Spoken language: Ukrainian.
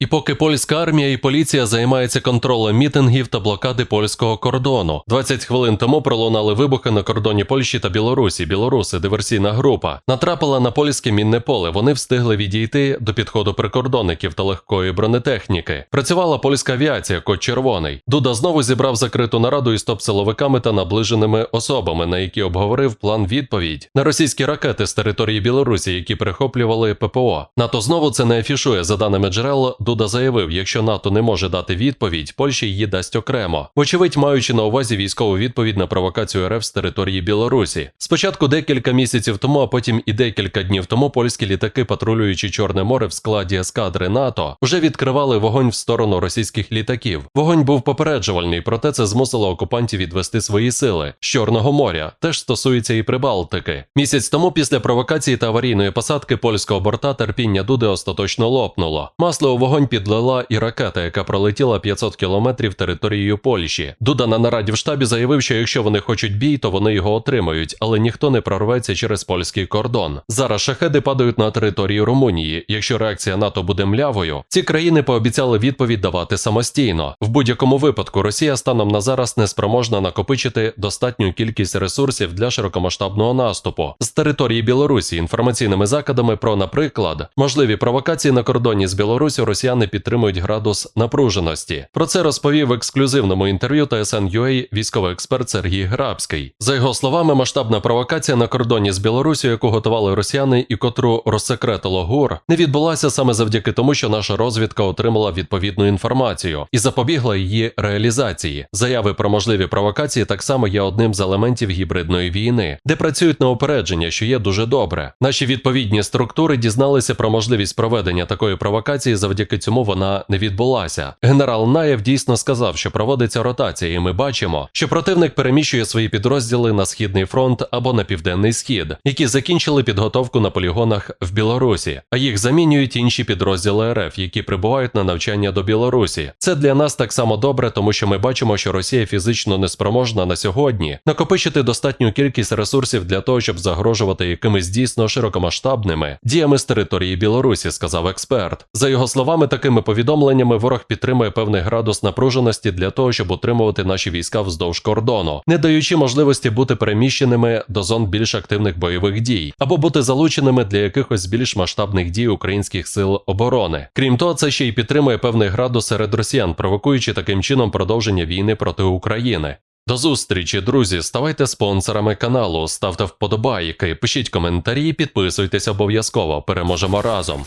І поки польська армія і поліція займаються контролем мітингів та блокади польського кордону, 20 хвилин тому пролунали вибухи на кордоні Польщі та Білорусі. Білоруси, диверсійна група, натрапила на польське мінне поле. Вони встигли відійти до підходу прикордонників та легкої бронетехніки. Працювала польська авіація, код червоний. Дуда знову зібрав закриту нараду із топ-силовиками та наближеними особами, на які обговорив план відповідь на російські ракети з території Білорусі, які перехоплювали ППО. НАТО знову це не афішує. За даними джерел, Дуда заявив, якщо НАТО не може дати відповідь, Польща її дасть окремо. Вочевидь, маючи на увазі військову відповідь на провокацію РФ з території Білорусі. Спочатку декілька місяців тому, а потім і декілька днів тому польські літаки, патрулюючи Чорне море в складі ескадри НАТО, вже відкривали вогонь в сторону російських літаків. Вогонь був попереджувальний, проте це змусило окупантів відвести свої сили з Чорного моря. Теж стосується і Прибалтики. Місяць тому, після провокації та аварійної посадки польського борта терпіння Дуди остаточно лопнуло. Масло у вогонь підлила і ракета, яка пролетіла 500 кілометрів територією Польщі. Дуда на нараді в штабі заявив, що якщо вони хочуть бій, то вони його отримають, але ніхто не прорветься через польський кордон. Зараз шахеди падають на території Румунії. Якщо реакція НАТО буде млявою, ці країни пообіцяли відповідь давати самостійно. В будь-якому випадку Росія станом на зараз не спроможна накопичити достатню кількість ресурсів для широкомасштабного наступу з території Білорусі. Інформаційними закидами про, наприклад, можливі провокації на кордоні з Білорусі росіяни підтримують градус напруженості. Про це розповів в ексклюзивному інтерв'ю TSN.ua військовий експерт Сергій Грабський. За його словами, масштабна провокація на кордоні з Білорусі, яку готували росіяни і котру розсекретило ГУР, не відбулася саме завдяки тому, що наша розвідка отримала відповідну інформацію і запобігла її реалізації. Заяви про можливі провокації так само є одним з елементів гібридної війни, де працюють на упередження, що є дуже добре. Наші відповідні структури дізналися про можливість проведення такої провокації. Завдяки цьому вона не відбулася. Генерал Наєв дійсно сказав, що проводиться ротація, і ми бачимо, що противник переміщує свої підрозділи на східний фронт або на південний схід, які закінчили підготовку на полігонах в Білорусі, а їх замінюють інші підрозділи РФ, які прибувають на навчання до Білорусі. Це для нас так само добре, тому що ми бачимо, що Росія фізично не спроможна на сьогодні накопичити достатню кількість ресурсів для того, щоб загрожувати якимись дійсно широкомасштабними діями з території Білорусі, сказав експерт. За його словами, такими повідомленнями ворог підтримує певний градус напруженості для того, щоб утримувати наші війська вздовж кордону, не даючи можливості бути переміщеними до зон більш активних бойових дій або бути залученими для якихось більш масштабних дій українських сил оборони. Крім того, це ще й підтримує певний градус серед росіян, провокуючи таким чином продовження війни проти України. До зустрічі, друзі. Ставайте спонсорами каналу, ставте вподобайки, пишіть коментарі, підписуйтесь обов'язково. Переможемо разом.